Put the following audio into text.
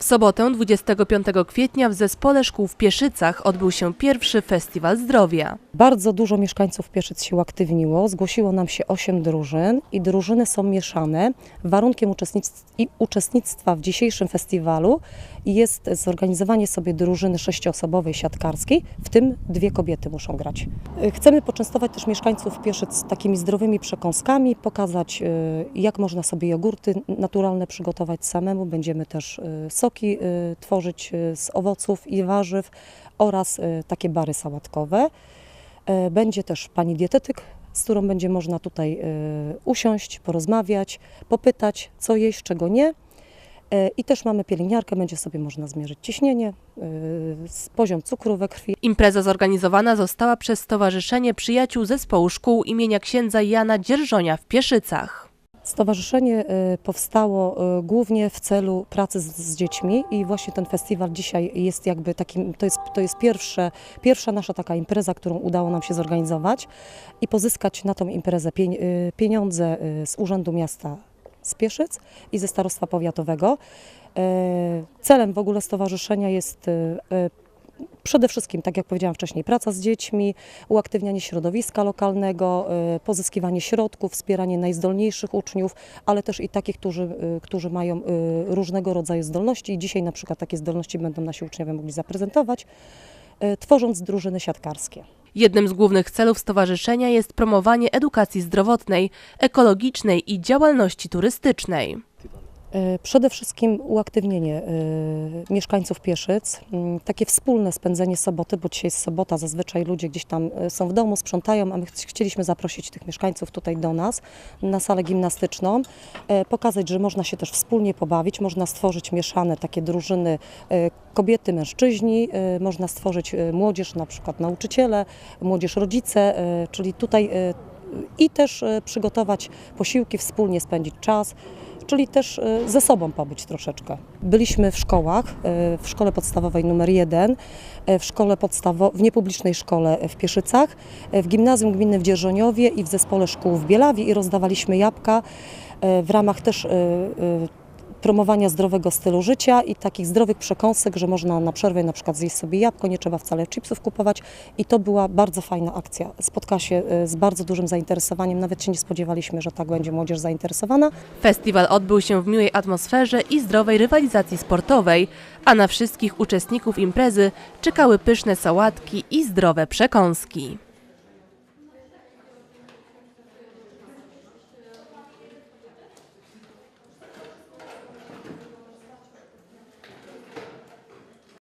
W sobotę 25 kwietnia w Zespole Szkół w Pieszycach odbył się pierwszy Festiwal Zdrowia. Bardzo dużo mieszkańców Pieszyc się uaktywniło. Zgłosiło nam się 8 drużyn i drużyny są mieszane. Warunkiem uczestnictwa w dzisiejszym festiwalu jest zorganizowanie sobie drużyny sześcioosobowej siatkarskiej, w tym dwie kobiety muszą grać. Chcemy poczęstować też mieszkańców Pieszyc takimi zdrowymi przekąskami, pokazać y, jak można sobie jogurty naturalne przygotować samemu. Będziemy też y, soki y, tworzyć y, z owoców i warzyw oraz y, takie bary sałatkowe. E, Będzie też pani dietetyk, z którą będzie można tutaj usiąść, porozmawiać, popytać, co jeść, czego nie. E, I też mamy pielęgniarkę, będzie sobie można zmierzyć ciśnienie, poziom cukru we krwi. Impreza zorganizowana została przez Stowarzyszenie Przyjaciół Zespołu Szkół imienia księdza Jana Dzierżonia w Pieszycach. Stowarzyszenie e, powstało e, głównie w celu pracy z, z dziećmi i właśnie ten festiwal dzisiaj jest jakby takim, to jest, to jest pierwsze, pierwsza nasza taka impreza, którą udało nam się zorganizować i pozyskać na tą imprezę e, pieniądze z Urzędu Miasta z Pieszyc i ze Starostwa Powiatowego. E, Celem w ogóle stowarzyszenia jest Przede wszystkim, tak jak powiedziałam wcześniej, praca z dziećmi, uaktywnianie środowiska lokalnego, y, pozyskiwanie środków, wspieranie najzdolniejszych uczniów, ale też i takich, którzy, y, którzy mają y, różnego rodzaju zdolności. Dzisiaj na przykład takie zdolności będą nasi uczniowie mogli zaprezentować, tworząc drużyny siatkarskie. Jednym z głównych celów stowarzyszenia jest promowanie edukacji zdrowotnej, ekologicznej i działalności turystycznej. E, Przede wszystkim uaktywnienie e, mieszkańców Pieszyc, m, takie wspólne spędzenie soboty, bo dzisiaj jest sobota, zazwyczaj ludzie gdzieś tam e, są w domu, sprzątają, a my ch- chcieliśmy zaprosić tych mieszkańców tutaj do nas na salę gimnastyczną, pokazać, że można się też wspólnie pobawić, można stworzyć mieszane takie drużyny kobiety, mężczyźni, można stworzyć młodzież, na przykład nauczyciele, młodzież rodzice, czyli tutaj i też przygotować posiłki, wspólnie spędzić czas, czyli też e, ze sobą pobyć troszeczkę. Byliśmy w szkołach, e, w szkole podstawowej numer 1, e, w szkole podstawo- w niepublicznej szkole w Pieszycach, w gimnazjum gminnym w Dzierżoniowie i w zespole szkół w Bielawi i rozdawaliśmy jabłka w ramach też promowania zdrowego stylu życia i takich zdrowych przekąsek, że można na przerwę na przykład zjeść sobie jabłko, nie trzeba wcale chipsów kupować i to była bardzo fajna akcja. Spotkała się e, z bardzo dużym zainteresowaniem, nawet się nie spodziewaliśmy, że tak będzie młodzież zainteresowana. Festiwal odbył się w miłej atmosferze i zdrowej rywalizacji sportowej, a na wszystkich uczestników imprezy czekały pyszne sałatki i zdrowe przekąski.